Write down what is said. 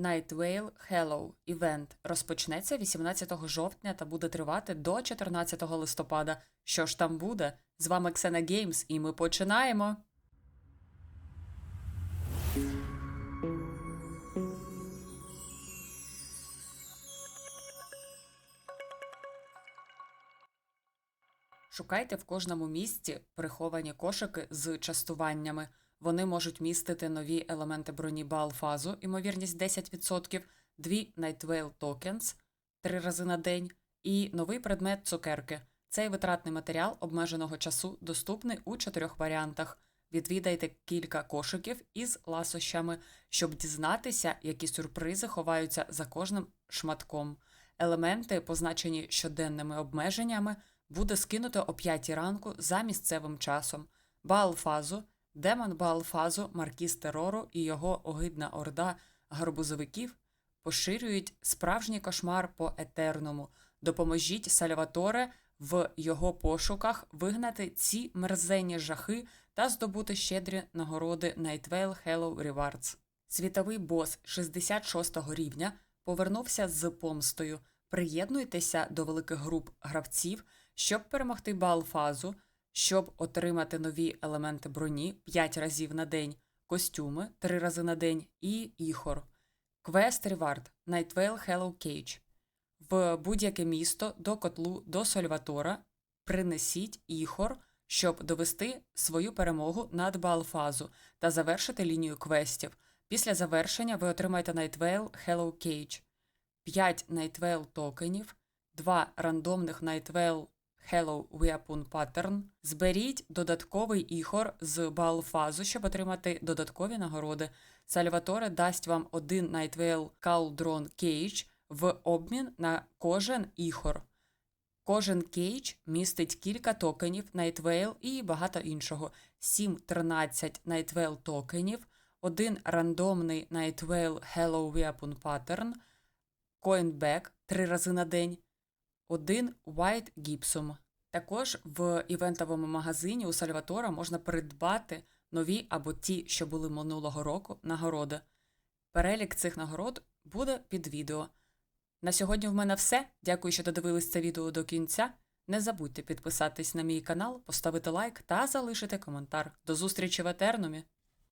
Nightwale Hello івент розпочнеться 18 жовтня та буде тривати до 14 листопада. Що ж там буде? З вами Ксена Геймс, і ми починаємо. Шукайте в кожному місці приховані кошики з частуваннями. Вони можуть містити нові елементи броні Баалфазу, ймовірність 10%, дві Nightwale Tokens три рази на день і новий предмет цукерки. Цей витратний матеріал обмеженого часу доступний у чотирьох варіантах. Відвідайте кілька кошиків із ласощами, щоб дізнатися, які сюрпризи ховаються за кожним шматком. Елементи, позначені щоденними обмеженнями, буде скинуто о 5 ранку за місцевим часом. Баалфазу, демон Баалфазу, маркіз терору і його огидна орда гарбузовиків поширюють справжній кошмар по етерному. Допоможіть Сальваторе в його пошуках вигнати ці мерзенні жахи та здобути щедрі нагороди Nightwale Hello Rewards. Світовий бос 66 рівня повернувся з помстою. Приєднуйтеся до великих груп гравців, щоб перемогти Баалфазу, щоб отримати нові елементи броні 5 разів на день, костюми 3 рази на день і іхор. Квест Ревард Nightwale Hello Cage. В будь-яке місто до котлу до Сольватора принесіть іхор, щоб довести свою перемогу над Баалфазу та завершити лінію квестів. Після завершення ви отримаєте Nightwale Hello Cage, 5 Nightwale токенів, 2 рандомних Nightwale Hello Weapon Pattern. Зберіть додатковий іхор з Баалфазу, щоб отримати додаткові нагороди. Сальваторе дасть вам один Nightwale Cauldron Cage в обмін на кожен іхор. Кожен кейдж містить кілька токенів Nightwale і багато іншого. 7-13 Nightwale токенів, один рандомний Nightwale Hello Weapon Pattern, Coinback 3 рази на день, один White Gypsum. Також в івентовому магазині у Сальватора можна придбати нові або ті, що були минулого року, нагороди. Перелік цих нагород буде під відео. На сьогодні в мене все. Дякую, що додивились це відео до кінця. Не забудьте підписатись на мій канал, поставити лайк та залишити коментар. До зустрічі в Етернумі!